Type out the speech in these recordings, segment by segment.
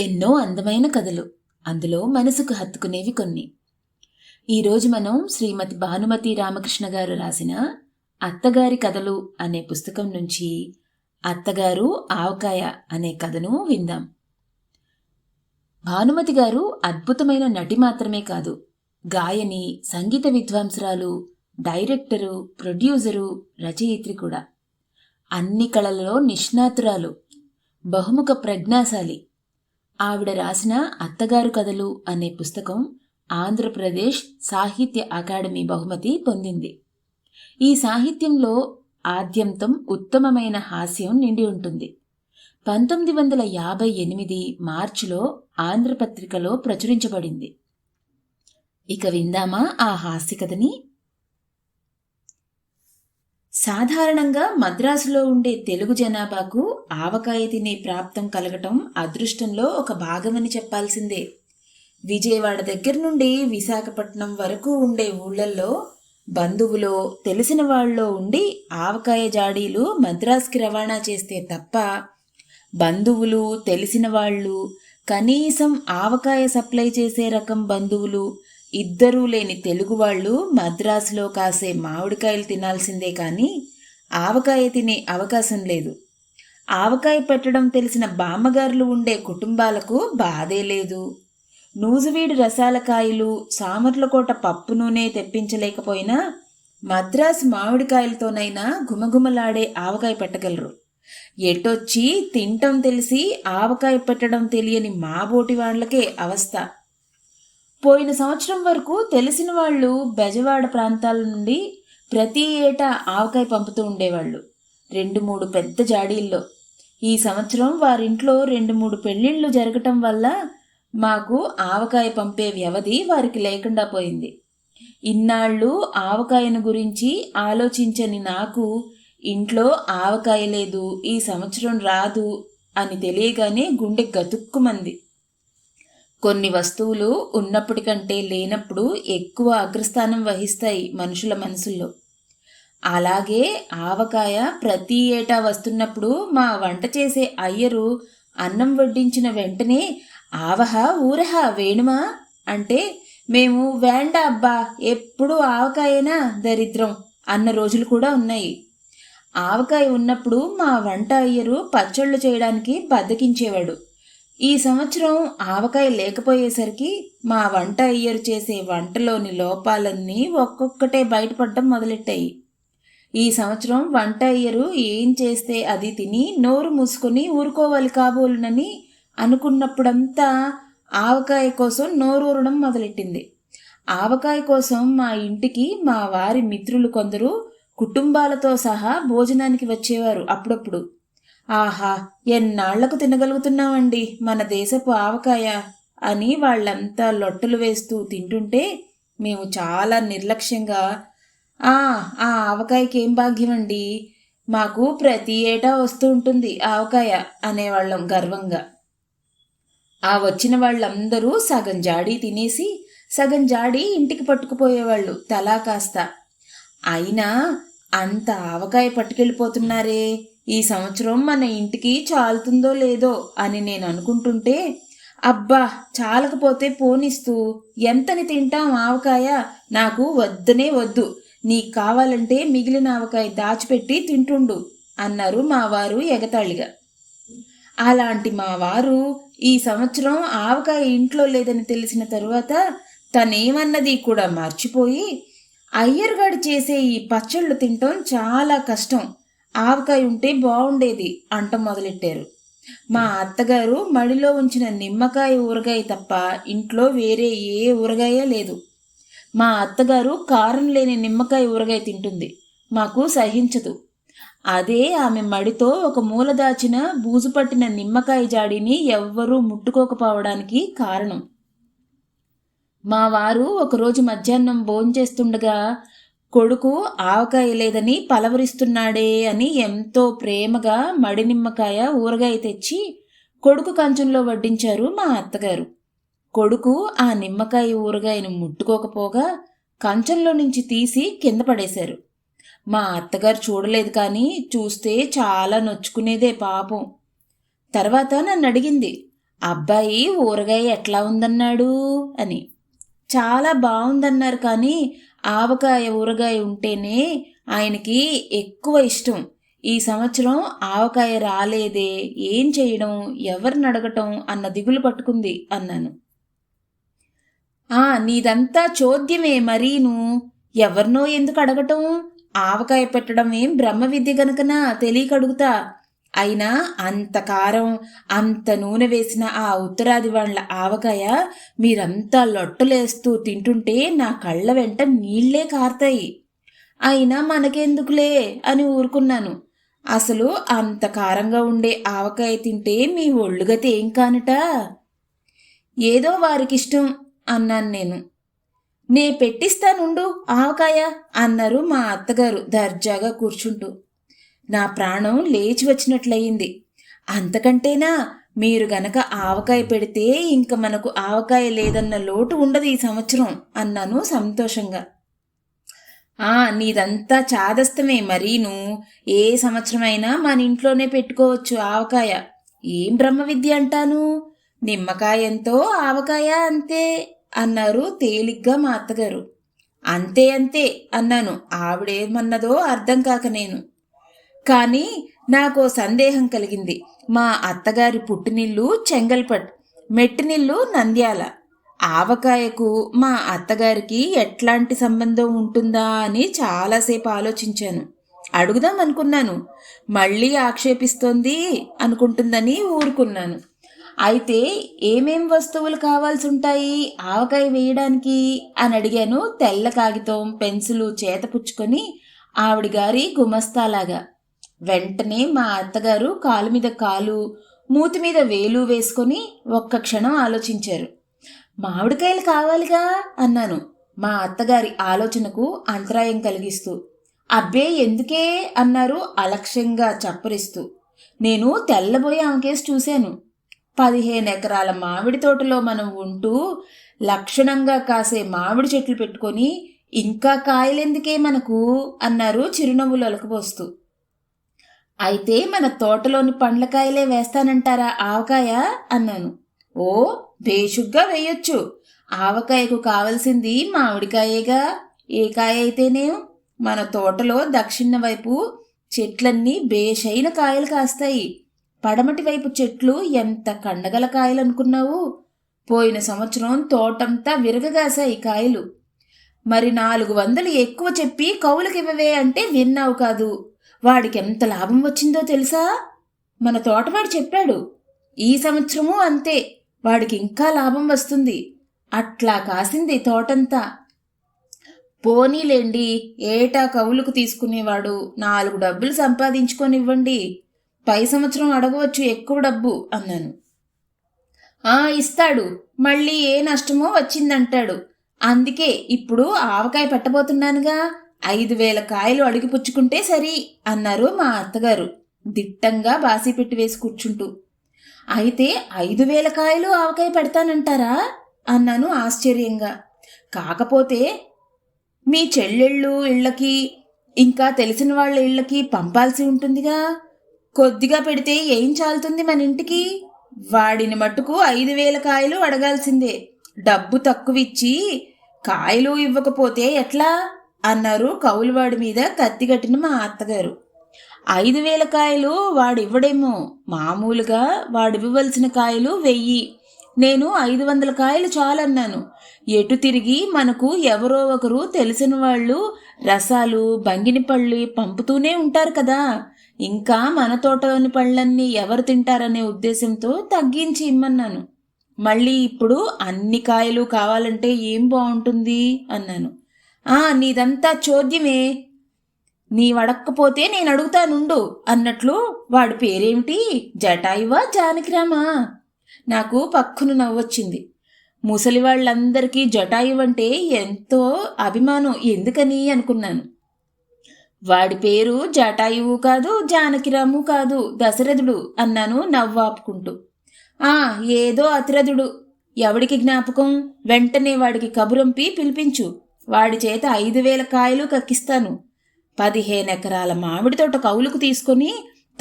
ఎన్నో అందమైన కథలు. అందులో మనసుకు హత్తుకునేవి కొన్ని. ఈరోజు మనం శ్రీమతి భానుమతి రామకృష్ణ గారు రాసిన అత్తగారి కథలు అనే పుస్తకం నుంచి అత్తగారు ఆవకాయ అనే కథను విందాం. భానుమతి గారు అద్భుతమైన నటి మాత్రమే కాదు గాయని సంగీత విద్వాంసురాలు డైరెక్టరు ప్రొడ్యూసరు రచయిత్రి కూడా. అన్ని కళలలో నిష్ణాతురాలు బహుముఖ ప్రజ్ఞాశాలి. ఆవిడ రాసిన అత్తగారు కథలు అనే పుస్తకం ఆంధ్రప్రదేశ్ సాహిత్య అకాడమీ బహుమతి పొందింది. ఈ సాహిత్యంలో ఆద్యంతం ఉత్తమమైన హాస్యం నిండి ఉంటుంది. పంతొమ్మిది వందల యాభై ఎనిమిది మార్చిలో ఆంధ్రపత్రికలో ప్రచురించబడింది. ఇక విందామా ఆ హాస్య కథని సాధారణంగా మద్రాసులో ఉండే తెలుగు జనాభాకు ఆవకాయ తినే ప్రాప్తం కలగటం అదృష్టంలో ఒక భాగమని చెప్పాల్సిందే. విజయవాడ దగ్గర నుండి విశాఖపట్నం వరకు ఉండే ఊళ్ళల్లో బంధువులో తెలిసిన వాళ్ళలో ఉండి ఆవకాయ జాడీలు మద్రాసుకి రవాణా చేస్తే తప్ప బంధువులు తెలిసిన వాళ్ళు కనీసం ఆవకాయ సప్లై చేసే రకం బంధువులు ఇద్దరూ లేని తెలుగు వాళ్ళు మద్రాసులో కాసే మామిడికాయలు తినాల్సిందే కానీ ఆవకాయ తినే అవకాశం లేదు. ఆవకాయ పెట్టడం తెలిసిన బామ్మగారులు ఉండే కుటుంబాలకు బాధే లేదు. నూజువీడి రసాల కాయలు సామర్లకోట పప్పు నూనె తెప్పించలేకపోయినా మద్రాసు మామిడికాయలతోనైనా గుమగుమలాడే ఆవకాయ పెట్టగలరు. ఎటొచ్చి తింటం తెలిసి ఆవకాయ పెట్టడం తెలియని మాబోటి వాళ్ళకే అవస్థ. పోయిన సంవత్సరం వరకు తెలిసిన వాళ్ళు బెజవాడ ప్రాంతాల నుండి ప్రతి ఏటా ఆవకాయ పంపుతూ ఉండేవాళ్ళు. రెండు మూడు పెద్ద జాడీల్లో. ఈ సంవత్సరం వారింట్లో రెండు మూడు పెళ్ళిళ్ళు జరగటం వల్ల మాకు ఆవకాయ పంపే వ్యవధి వారికి లేకుండా పోయింది. ఇన్నాళ్ళు ఆవకాయను గురించి ఆలోచించని నాకు ఇంట్లో ఆవకాయ లేదు ఈ సంవత్సరం రాదు అని తెలియగానే గుండె గతుక్కుమంది. కొన్ని వస్తువులు ఉన్నప్పటికంటే లేనప్పుడు ఎక్కువ అగ్రస్థానం వహిస్తాయి మనుషుల మనసుల్లో. అలాగే ఆవకాయ ప్రతి ఏటా వస్తున్నప్పుడు మా వంట చేసే అయ్యరు అన్నం వడ్డించిన వెంటనే ఆవహ ఊరహ వేణుమా? అంటే మేము వేండ అబ్బా ఎప్పుడు ఆవకాయనా దరిద్రం? అన్న రోజులు కూడా ఉన్నాయి. ఆవకాయ ఉన్నప్పుడు మా వంట అయ్యరు పచ్చళ్ళు చేయడానికి బద్దకించేవాడు. ఈ సంవత్సరం ఆవకాయ లేకపోయేసరికి మా వంట అయ్యరు చేసే వంటలోని లోపాలన్నీ ఒక్కొక్కటే బయటపడడం మొదలెట్టాయి. ఈ సంవత్సరం వంట అయ్యరు ఏం చేస్తే అది తిని నోరు మూసుకొని ఊరుకోవాలి కాబోలునని అనుకున్నప్పుడంతా ఆవకాయ కోసం నోరు ఊరడం మొదలెట్టింది. ఆవకాయ కోసం మా ఇంటికి మా వారి మిత్రులు కొందరు కుటుంబాలతో సహా భోజనానికి వచ్చేవారు అప్పుడప్పుడు. ఆహా ఎన్నాళ్ళకు తినగలుగుతున్నామండి మన దేశపు ఆవకాయ అని వాళ్ళంతా లొట్టలు వేస్తూ తింటుంటే మేము చాలా నిర్లక్ష్యంగా ఆ ఆ ఆవకాయకి ఏం భాగ్యమండి? మాకు ప్రతి ఏటా వస్తూ ఉంటుంది ఆవకాయ అనేవాళ్ళం గర్వంగా. ఆ వచ్చిన వాళ్ళందరూ సగం జాడీ తినేసి సగం జాడీ ఇంటికి పట్టుకుపోయేవాళ్ళు తలా కాస్త. అయినా అంత ఆవకాయ పట్టుకెళ్ళిపోతున్నారే! ఈ సంవత్సరం మన ఇంటికి చాలుతుందో లేదో అని నేను అనుకుంటుంటే అబ్బా చాలకపోతే పోనిస్తూ ఎంతని తింటాం ఆవకాయ నాకు వద్దనే వద్దు. నీకు కావాలంటే మిగిలిన ఆవకాయ దాచిపెట్టి తింటుండు అన్నారు మా వారు ఎగతాళిగా. అలాంటి మా వారు ఈ సంవత్సరం ఆవకాయ ఇంట్లో లేదని తెలిసిన తరువాత తనేమన్నది కూడా మర్చిపోయి అయ్యర్గాడు చేసే ఈ పచ్చళ్ళు తినటం చాలా కష్టం. ఆవకాయ ఉంటే బాగుండేది అంట మొదలెట్టారు. మా అత్తగారు మడిలో ఉంచిన నిమ్మకాయ ఊరగాయ తప్ప ఇంట్లో వేరే ఏ ఊరగాయ లేదు. మా అత్తగారు కారం లేని నిమ్మకాయ ఊరగాయ తింటుంది. మాకు సహించదు. అదే ఆమె మడితో ఒక మూల దాచిన బూజు పట్టిన నిమ్మకాయ జాడీని ఎవ్వరూ ముట్టుకోకపోవడానికి కారణం. మా వారు ఒకరోజు మధ్యాహ్నం భోంచేస్తుండగా కొడుకు ఆవకాయ లేదని పలవరిస్తున్నాడే అని ఎంతో ప్రేమగా మడి నిమ్మకాయ ఊరగాయ తెచ్చి కొడుకు కంచంలో వడ్డించారు మా అత్తగారు. కొడుకు ఆ నిమ్మకాయ ఊరగాయను ముట్టుకోకపోగా కంచంలో నుంచి తీసి కింద పడేశారు. మా అత్తగారు చూడలేదు కానీ చూస్తే చాలా నొచ్చుకునేదే పాపం. తర్వాత నన్ను అడిగింది అబ్బాయి ఊరగాయ ఎట్లా ఉందన్నాడు? అని. చాలా బాగుందన్నారు కానీ ఆవకాయ ఊరగాయ ఉంటేనే ఆయనకి ఎక్కువ ఇష్టం. ఈ సంవత్సరం ఆవకాయ రాలేదే ఏం చేయడం ఎవరిని అడగటం అన్న దిగులు పట్టుకుంది అన్నాను. ఆ నీదంతా చోద్యమే మరీను. ఎవరినో ఎందుకు అడగటం? ఆవకాయ పెట్టడం ఏం బ్రహ్మ విద్య గనుకనా? తెలియక అడుగుతా అయినా అంత కారం అంత నూనె వేసిన ఆ ఉత్తరాది వాళ్ళ ఆవకాయ మీరంతా లొట్టలేస్తూ తింటుంటే నా కళ్ళ వెంట నీళ్ళే కారుతాయి. అయినా మనకెందుకులే అని ఊరుకున్నాను. అసలు అంత కారంగా ఉండే ఆవకాయ తింటే మీ ఒళ్ళుగతి ఏం కానట? ఏదో వారికిష్టం అన్నాను నేను. నే పెట్టిస్తానుండు ఆవకాయ అన్నారు మా అత్తగారు దర్జాగా కూర్చుంటూ. నా ప్రాణం లేచి వచ్చినట్లయింది. అంతకంటేనా మీరు గనక ఆవకాయ పెడితే ఇంక మనకు ఆవకాయ లేదన్న లోటు ఉండదు ఈ సంవత్సరం అన్నాను సంతోషంగా. ఆ నీదంతా చాదస్తమే మరీను. ఏ సంవత్సరమైనా మన ఇంట్లోనే పెట్టుకోవచ్చు ఆవకాయ. ఏం బ్రహ్మ విద్య అంటాను? నిమ్మకాయ ఎంతో ఆవకాయ అంతే అన్నారు తేలిగ్గా మా అత్తగారు. అంతే అంతే అన్నాను. ఆవిడేమన్నదో అర్థం కాక నేను. కానీ నాకో సందేహం కలిగింది. మా అత్తగారి పుట్టినిల్లు చెంగల్పట్ మెట్టినిల్లు నంద్యాల. ఆవకాయకు మా అత్తగారికి ఎట్లాంటి సంబంధం ఉంటుందా అని చాలాసేపు ఆలోచించాను. అడుగుదాం అనుకున్నాను. మళ్ళీ ఆక్షేపిస్తోంది అనుకుంటుందని ఊరుకున్నాను. అయితే ఏమేం వస్తువులు కావాల్సి ఉంటాయి ఆవకాయ వేయడానికి అని అడిగాను తెల్ల కాగితం పెన్సిలు చేత పుచ్చుకొని ఆవిడ గారి గుమస్తాలాగా. వెంటనే మా అత్తగారు కాలు మీద కాలు మూతి మీద వేలు వేసుకొని ఒక్క క్షణం ఆలోచించారు. మామిడికాయలు కావాలిగా అన్నాను. మా అత్తగారి ఆలోచనకు అంతరాయం కలిగిస్తూ. అబ్బే ఎందుకే? అన్నారు అలక్ష్యంగా చప్పరిస్తూ. నేను తెల్లబోయి ఆమెకేసి చూశాను. పదిహేను ఎకరాల మామిడి తోటలో మనం ఉంటూ లక్షణంగా కాసే మామిడి చెట్లు పెట్టుకొని ఇంకా కాయలెందుకే మనకు? అన్నారు చిరునవ్వులు అలకపోస్తూ అయితే మన తోటలోని పండ్లకాయలే వేస్తానంటారా ఆవకాయ? అన్నాను. ఓ బేషుగ్గా వేయొచ్చు. ఆవకాయకు కావలసింది మామిడికాయేగా. ఏ కాయ అయితేనేం? మన తోటలో దక్షిణ వైపు చెట్లన్నీ బేషైన కాయలు కాస్తాయి. పడమటి వైపు చెట్లు ఎంత కండగల కాయలు అనుకున్నావు పోయిన సంవత్సరం తోటంతా విరగగాసాయి కాయలు. మరి నాలుగు వందలు ఎక్కువ చెప్పి కౌలుకివ్వవే అంటే విన్నావు కాదు. వాడికి ఎంత లాభం వచ్చిందో తెలుసా? మన తోటవాడు చెప్పాడు ఈ సంవత్సరము అంతే వాడికి ఇంకా లాభం వస్తుంది. అట్లా కాసింది తోటంతా. పోనీలేండి ఏటా కవులకు తీసుకునేవాడు నాలుగు డబ్బులు సంపాదించుకొనివ్వండి. పై సంవత్సరం అడగవచ్చు ఎక్కువ డబ్బు అన్నాను. ఆ ఇస్తాడు మళ్ళీ ఏ నష్టమో వచ్చిందంటాడు. అందుకే ఇప్పుడు ఆవకాయ పెట్టబోతున్నానుగా. ఐదు వేల కాయలు అడిగి పుచ్చుకుంటే సరి అన్నారు మా అత్తగారు. దిట్టంగా బాసి పెట్టి వేసి కూర్చుంటూ. అయితే ఐదు వేల కాయలు ఆవకాయ పెడతానంటారా? అన్నాను ఆశ్చర్యంగా. కాకపోతే మీ చెల్లెళ్ళు ఇళ్ళకి ఇంకా తెలిసిన వాళ్ళ ఇళ్ళకి పంపాల్సి ఉంటుందిగా. కొద్దిగా పెడితే ఏం చాలుతుంది మన ఇంటికి? వాడిని మట్టుకు ఐదు వేల కాయలు అడగాల్సిందే. డబ్బు తక్కువిచ్చి కాయలు ఇవ్వకపోతే ఎట్లా? అన్నారు కౌలువాడి మీద కత్తిగట్టిన మా అత్తగారు. ఐదు వేల కాయలు వాడివ్వడేమో. మామూలుగా వాడివ్వవలసిన కాయలు వెయ్యి. నేను ఐదు వందల కాయలు చాలన్నాను. ఎటు తిరిగి మనకు ఎవరో ఒకరు తెలిసిన వాళ్ళు రసాలు బంగిని పళ్ళు పంపుతూనే ఉంటారు కదా. ఇంకా మన తోటలోని పళ్ళన్నీ ఎవరు తింటారనే ఉద్దేశంతో తగ్గించి ఇమ్మన్నాను. మళ్ళీ ఇప్పుడు అన్ని కాయలు కావాలంటే ఏం బాగుంటుంది అన్నాను. ఆ నీదంతా చోద్యమే. నీవడక్కపోతే నేను అడుగుతానుండు అన్నట్లు వాడి పేరేమిటి? జటాయువా జానకిరామా? నాకు పక్కును నవ్వొచ్చింది. ముసలి వాళ్ళందరికీ జటాయువు అంటే ఎంతో అభిమానం ఎందుకని అనుకున్నాను. వాడి పేరు జటాయువు కాదు జానకిరాము కాదు దశరథుడు అన్నాను నవ్వాపుకుంటూ. ఆ ఏదో అతిరథుడు. ఎవడికి జ్ఞాపకం? వెంటనే వాడికి కబురంపి పిలిపించు. వాడి చేత ఐదు వేల కాయలు కక్కిస్తాను. పదిహేను ఎకరాల మామిడి తోట కౌలుకు తీసుకొని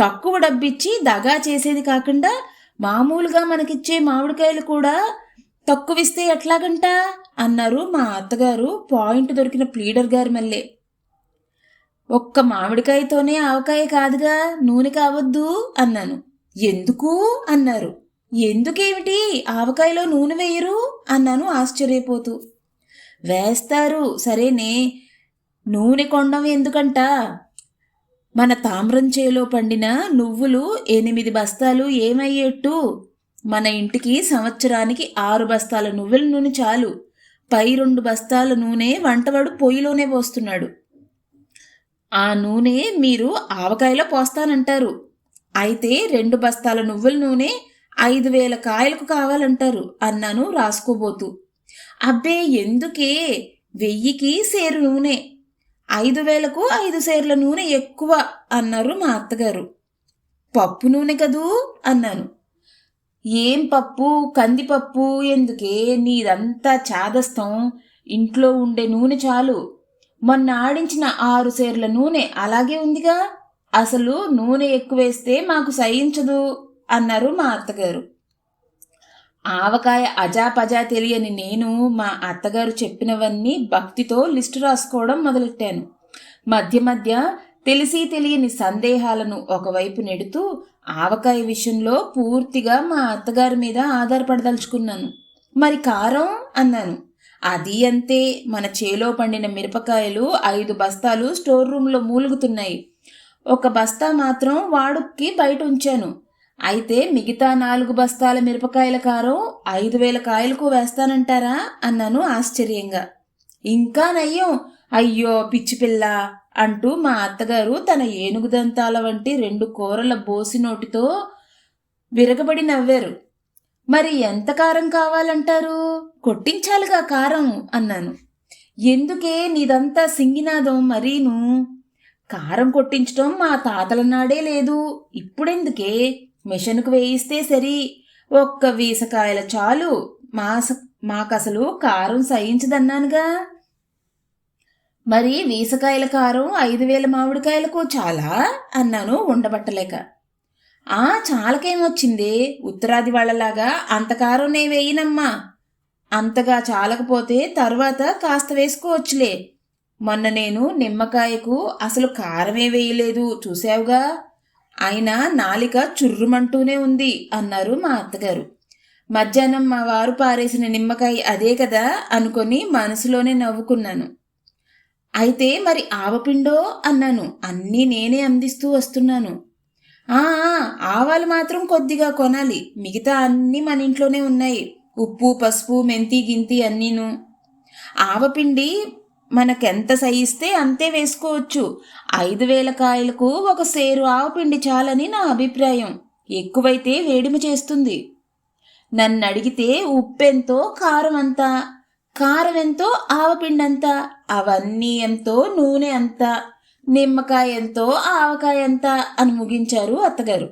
తక్కువ డబ్బిచ్చి దగా చేసేది కాకుండా మామూలుగా మనకిచ్చే మామిడికాయలు కూడా తక్కువిస్తే ఎట్లాగంట? అన్నారు మా అత్తగారు పాయింట్ దొరికిన ప్లీడర్ గారు మళ్ళీ. ఒక్క మామిడికాయతోనే ఆవకాయ కాదుగా నూనె కావద్దు అన్నాను. ఎందుకు? అన్నారు. ఎందుకేమిటి? ఆవకాయలో నూనె వేయరు అన్నాను ఆశ్చర్యపోతూ. వేస్తారు. సరేనే. నూనె కొండం ఎందుకంట? మన తామ్రం చేలో పండిన నువ్వులు ఎనిమిది బస్తాలు ఏమయ్యేట్టు? మన ఇంటికి సంవత్సరానికి ఆరు బస్తాల నువ్వుల నూనె చాలు. పై రెండు బస్తాల నూనె వంటవాడు పొయ్యిలోనే పోస్తున్నాడు. ఆ నూనె మీరు ఆవకాయలో పోస్తానంటారు. అయితే రెండు బస్తాల నువ్వుల నూనె ఐదు వేల కాయలకు కావాలంటారు. అన్నాను రాసుకోబోతూ. అబ్బే ఎందుకే? వెయ్యికి సేరు నూనె. ఐదు వేలకు ఐదు సేర్ల నూనె ఎక్కువ అన్నారు మా అత్తగారు. పప్పు నూనె కదూ? అన్నాను. ఏం పప్పు? కందిపప్పు? ఎందుకే? నీదంతా చాదస్తం. ఇంట్లో ఉండే నూనె చాలు. మొన్న ఆడించిన ఆరు సేర్ల నూనె అలాగే ఉందిగా. అసలు నూనె ఎక్కువేస్తే మాకు సహించదు అన్నారు మా అత్తగారు. ఆవకాయ అజాపజా తెలియని నేను మా అత్తగారు చెప్పినవన్నీ భక్తితో లిస్టు రాసుకోవడం మొదలెట్టాను. మధ్య మధ్య తెలిసి తెలియని సందేహాలను ఒకవైపు నెడుతూ ఆవకాయ విషయంలో పూర్తిగా మా అత్తగారి మీద ఆధారపడదలుచుకున్నాను. మరి కారం? అన్నాను. అది అంతే. మన చేలో పండిన మిరపకాయలు ఐదు బస్తాలు స్టోర్ రూమ్లో మూలుగుతున్నాయి. ఒక బస్తా మాత్రం వాడుక్కి బయట ఉంచాను. అయితే మిగతా నాలుగు బస్తాల మిరపకాయల కారం ఐదు వేల కాయలకు వేస్తానంటారా? అన్నాను ఆశ్చర్యంగా. ఇంకా నయ్యం. అయ్యో పిచ్చి పిల్ల అంటూ మా అత్తగారు తన ఏనుగు దంతాల వంటి రెండు కూరల బోసి నోటితో విరగబడి నవ్వారు. మరి ఎంత కారం కావాలంటారు? కొట్టించాలిగా కారం అన్నాను. ఎందుకే నీదంతా సింగినాదం మరీను? కారం కొట్టించటం మా తాతల నాడే లేదు. ఇప్పుడెందుకే? మిషన్కు వేయిస్తే సరి. ఒక్క వీసకాయల చాలు. మాస మాకసలు కారం సహించదన్నానుగా. మరి వీసకాయల కారం ఐదు వేల మామిడికాయలకు చాలా? అన్నాను ఉండబట్టలేక. ఆ చాలకేమొచ్చింది ఉత్తరాది వాళ్ళలాగా అంత కారం నే వేయనమ్మా. అంతగా చాలకపోతే తర్వాత కాస్త వేసుకోవచ్చులే. మొన్న నేను నిమ్మకాయకు అసలు కారమే వేయలేదు. చూసావుగా అయినా నాలిక చుర్రుమంటూనే ఉంది అన్నారు మా అత్తగారు. మధ్యాహ్నం మా వారు పారేసిన నిమ్మకాయ అదే కదా అనుకొని మనసులోనే నవ్వుకున్నాను. అయితే మరి ఆవపిండో అన్నాను. అన్నీ నేనే అందిస్తూ వస్తున్నాను. ఆ ఆవాలు మాత్రం కొద్దిగా కొనాలి. మిగతా అన్నీ మన ఇంట్లోనే ఉన్నాయి. ఉప్పు పసుపు మెంతి గింతి అన్నీను. ఆవపిండి మనకెంత సహిస్తే అంతే వేసుకోవచ్చు. ఐదు వేల కాయలకు ఒక సేరు ఆవపిండి చాలని నా అభిప్రాయం. ఎక్కువైతే వేడిమి చేస్తుంది. నన్ను అడిగితే ఉప్పెంతో కారం అంతా కారం ఎంతో ఆవపిండి అంతా అవన్నీ ఎంతో నూనె అంతా నిమ్మకాయ ఎంతో ఆవకాయ ఎంత అని ముగించారు అత్తగారు.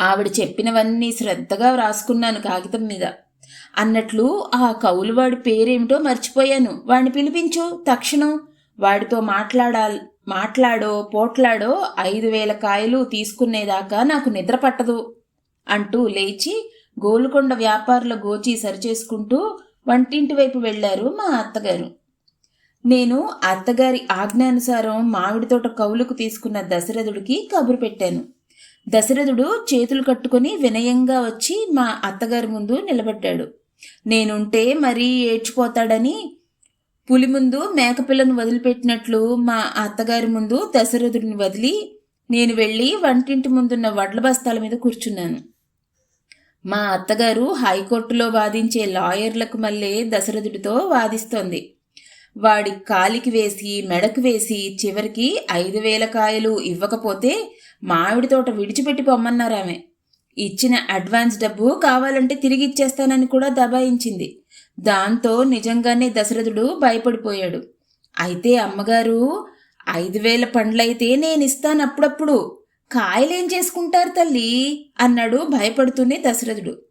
ఆవిడ చెప్పినవన్నీ శ్రద్ధగా వ్రాసుకున్నాను కాగితం మీద. అన్నట్లు ఆ కౌలువాడి పేరేమిటో మర్చిపోయాను. వాడిని పిలిపించు. తక్షణం వాడితో మాట్లాడాలి మాట్లాడో పోట్లాడో ఐదు వేల కాయలు తీసుకునేదాకా నాకు నిద్ర పట్టదు అంటూ లేచి గోలుకొండ వ్యాపారుల గోచి సరిచేసుకుంటూ వంటింటి వైపు వెళ్ళారు మా అత్తగారు. నేను అత్తగారి ఆజ్ఞానుసారం మామిడి తోట కౌలుకు తీసుకున్న దశరథుడికి కబురు పెట్టాను. దశరథుడు చేతులు కట్టుకుని వినయంగా వచ్చి మా అత్తగారి ముందు నిలబడ్డాడు. నేనుంటే మరీ ఏడ్చిపోతాడని పులి ముందు మేకపిల్లను వదిలిపెట్టినట్లు మా అత్తగారి ముందు దశరథుడిని వదిలి నేను వెళ్ళి వంటింటి ముందున్న వడ్ల బస్తాల మీద కూర్చున్నాను. మా అత్తగారు హైకోర్టులో వాదించే లాయర్లకు మళ్ళీ దశరథుడితో వాదిస్తోంది. వాడి కాలికి వేసి మెడకు వేసి చివరికి ఐదు వేల కాయలు ఇవ్వకపోతే మామిడి తోట విడిచిపెట్టి పొమ్మన్నారామె ఇచ్చిన అడ్వాన్స్ డబ్బు కావాలంటే తిరిగి ఇచ్చేస్తానని కూడా దబాయించింది. దాంతో నిజంగానే దశరథుడు భయపడిపోయాడు. అయితే అమ్మగారు ఐదు వేల పండ్లయితే నేను ఇస్తాను అప్పుడప్పుడు. కాయలేం చేసుకుంటారు తల్లి? అన్నాడు భయపడుతూనే దశరథుడు.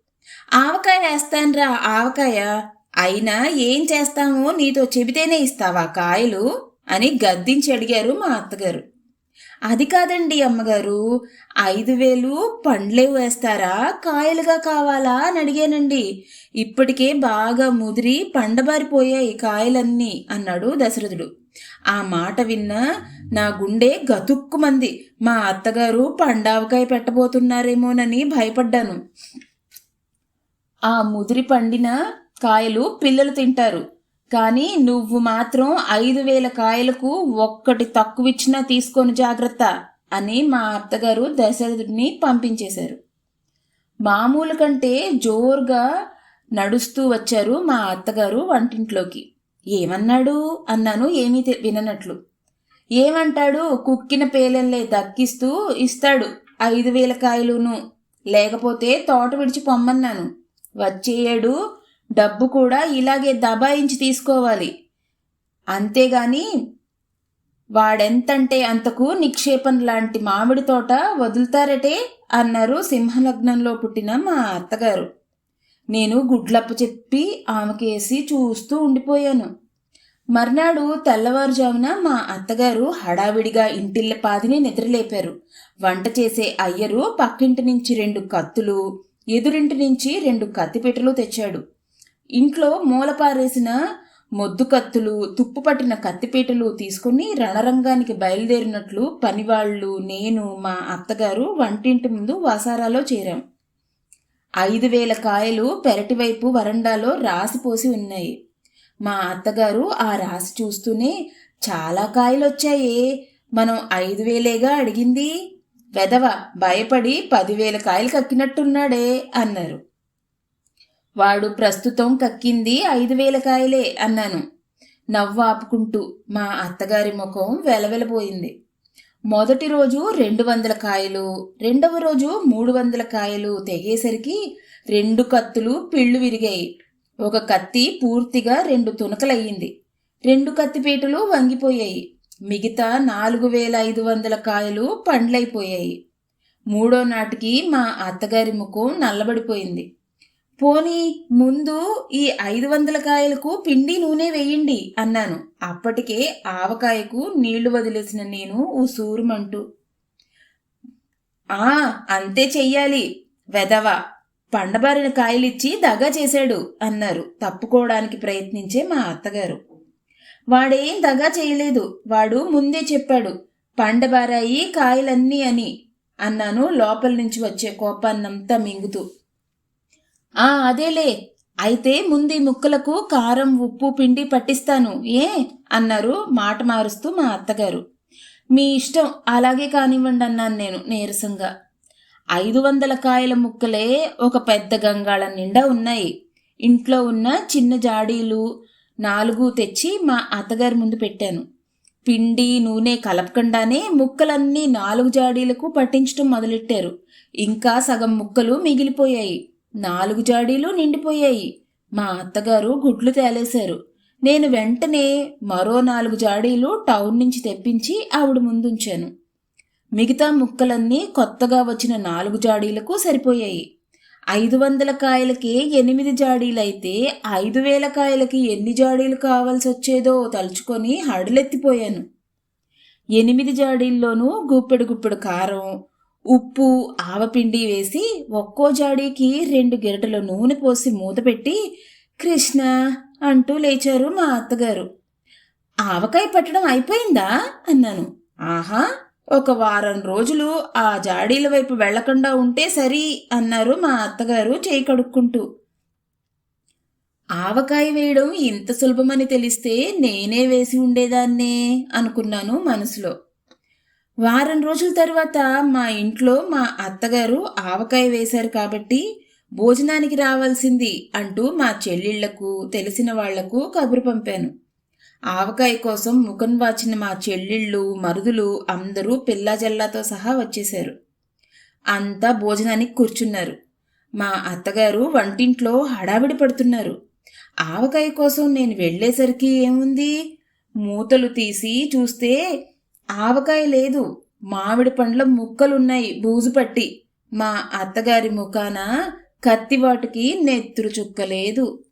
ఆవకాయ వేస్తాన్రా ఆవకాయ. అయినా ఏం చేస్తామో నీతో చెబితేనే ఇస్తావా కాయలు? అని గద్దించి అడిగారు మా అత్తగారు. అది కాదండి అమ్మగారు. ఐదు వేలు పండ్లే వేస్తారా? కాయలుగా కావాలా? అని అడిగానండి. ఇప్పటికే బాగా ముదిరి పండబారిపోయాయి కాయలన్నీ అన్నాడు దశరథుడు. ఆ మాట విన్న నా గుండె గతుక్కుమంది. మా అత్తగారు పండావకాయ పెట్టబోతున్నారేమోనని భయపడ్డాను. ఆ ముదిరి పండిన కాయలు పిల్లలు తింటారు. కానీ నువ్వు మాత్రం ఐదు వేల కాయలకు ఒక్కటి తక్కువిచ్చినా తీసుకొని జాగ్రత్త అని మా అత్తగారు దశరథుడిని పంపించేశారు. మామూలు కంటే జోరుగా నడుస్తూ వచ్చారు మా అత్తగారు వంటింట్లోకి. ఏమన్నాడు? అన్నాను ఏమీ తె- విననట్లు. ఏమంటాడు? కుక్కిన పేలల్లే దక్కిస్తూ ఇస్తాడు ఐదు వేల కాయలును. లేకపోతే తోట విడిచి పొమ్మన్నాను. వచ్చేయడు డబ్బు కూడా ఇలాగే దబాయించి తీసుకోవాలి. అంతేగాని వాడెంతంటే అంతకు నిక్షేపం లాంటి మామిడి తోట వదులుతారటే అన్నారు సింహలగ్నంలో పుట్టిన మా అత్తగారు. నేను గుడ్లప్ప చెప్పి ఆమెకేసి చూస్తూ ఉండిపోయాను. మర్నాడు తెల్లవారుజామున మా అత్తగారు హడావిడిగా ఇంటిల్ల పాదిని నిద్రలేపారు. వంట చేసే అయ్యరు పక్కింటి నుంచి రెండు కత్తులు ఎదురింటి నుంచి రెండు కత్తిపెట్టెలు తెచ్చాడు. ఇంట్లో మూలపారేసిన మొద్దు కత్తులు తుప్పు పట్టిన కత్తిపీటలు తీసుకుని రణరంగానికి బయలుదేరినట్లు పనివాళ్ళు నేను మా అత్తగారు వంటింటి ముందు వాసారాలో చేరాం. ఐదు వేల కాయలు పెరటివైపు వరండాలో రాసిపోసి ఉన్నాయి. మా అత్తగారు ఆ రాసి చూస్తూనే చాలా కాయలు వచ్చాయే మనం ఐదు వేలేగా అడిగింది? వెదవ భయపడి పదివేల కాయలు కక్కినట్టున్నాడే అన్నారు. వాడు ప్రస్తుతం కక్కింది ఐదు వేల కాయలే అన్నాను. నవ్వు ఆపుకుంటూ మా అత్తగారి ముఖం వెలవెలబోయింది. మొదటి రోజు రెండు వందల కాయలు రెండవ రోజు మూడు వందల కాయలు తెగేసరికి రెండు కత్తులు పిళ్ళు విరిగాయి. ఒక కత్తి పూర్తిగా రెండు తునకలయ్యింది. రెండు కత్తిపీటలు వంగిపోయాయి. మిగతా నాలుగు వేల ఐదు వందల కాయలు పండ్లైపోయాయి. మూడో నాటికి మా అత్తగారి ముఖం నల్లబడిపోయింది. పోనీ ముందు ఈ ఐదు వందల కాయలకు పిండి నూనె వేయండి అన్నాను. అప్పటికే ఆవకాయకు నీళ్ళు వదిలేసిన నేను ఉసూరుమంటూ ఆ అంతే చెయ్యాలి. వెదవ పండబారిన కాయలిచ్చి దగా చేశాడు అన్నారు. తప్పుకోవడానికి ప్రయత్నించే మా అత్తగారు. వాడేం దగా చేయలేదు. వాడు ముందే చెప్పాడు పండబారాయి కాయలన్నీ అని అన్నాను లోపల నుంచి వచ్చే కోపాన్నంతా మింగుతూ. ఆ అదేలే. అయితే ముందు ముక్కలకు కారం ఉప్పు పిండి పట్టిస్తాను. ఏ? అన్నారు మాట మారుస్తూ మా అత్తగారు. మీ ఇష్టం అలాగే కానివ్వండి అన్నాను నేను నీరసంగా. ఐదు వందల కాయల ముక్కలే ఒక పెద్ద గంగాళం నిండా ఉన్నాయి. ఇంట్లో ఉన్న చిన్న జాడీలు నాలుగు తెచ్చి మా అత్తగారి ముందు పెట్టాను. పిండి నూనె కలపకుండానే ముక్కలన్నీ నాలుగు జాడీలకు పట్టించడం మొదలెట్టారు. ఇంకా సగం ముక్కలు మిగిలిపోయాయి. నాలుగు జాడీలు నిండిపోయాయి. మా అత్తగారు గుడ్లు తేలేశారు. నేను వెంటనే మరో నాలుగు జాడీలు టౌన్ నుంచి తెప్పించి ఆవిడ ముందుంచాను. మిగతా ముక్కలన్నీ కొత్తగా వచ్చిన నాలుగు జాడీలకు సరిపోయాయి. ఐదు వందల కాయలకి ఎనిమిది జాడీలైతే ఐదు వేల కాయలకి ఎన్ని జాడీలు కావాల్సి వచ్చేదో తలుచుకొని హడలెత్తిపోయాను. ఎనిమిది జాడీల్లోనూ గుప్పెడు గుప్పెడు కారం ఉప్పు ఆవపిండి వేసి ఒక్కో జాడీకి రెండు గెరటల నూనె పోసి మూత పెట్టి కృష్ణ అంటూ లేచారు మా అత్తగారు. ఆవకాయ పట్టడం అయిపోయిందా? అన్నాను. ఆహా ఒక వారం రోజులు ఆ జాడీల వైపు వెళ్ళకుండా ఉంటే సరి అన్నారు మా అత్తగారు చేయి కడుక్కుంటూ. ఆవకాయ వేయడం ఇంత సులభమని తెలిస్తే నేనే వేసి ఉండేదాన్నే అనుకున్నాను మనసులో. వారం రోజుల తర్వాత మా ఇంట్లో మా అత్తగారు ఆవకాయ వేశారు కాబట్టి భోజనానికి రావాల్సింది అంటూ మా చెల్లిళ్ళకు తెలిసిన వాళ్ళకు కబురు పంపాను. ఆవకాయ కోసం ముఖం వాచిన మా చెల్లిళ్ళు మరుదులు అందరూ పిల్లాజల్లాతో సహా వచ్చేశారు. అంతా భోజనానికి కూర్చున్నారు. మా అత్తగారు వంటింట్లో హడావిడి పడుతున్నారు. ఆవకాయ కోసం నేను వెళ్ళేసరికి ఏముంది? మూతలు తీసి చూస్తే ఆవకాయ లేదు. మామిడి పండ్ల ముక్కలున్నాయి బూజు పట్టి. మా అత్తగారి ముఖాన కత్తివాటికి నెత్తురు చుక్కలేదు.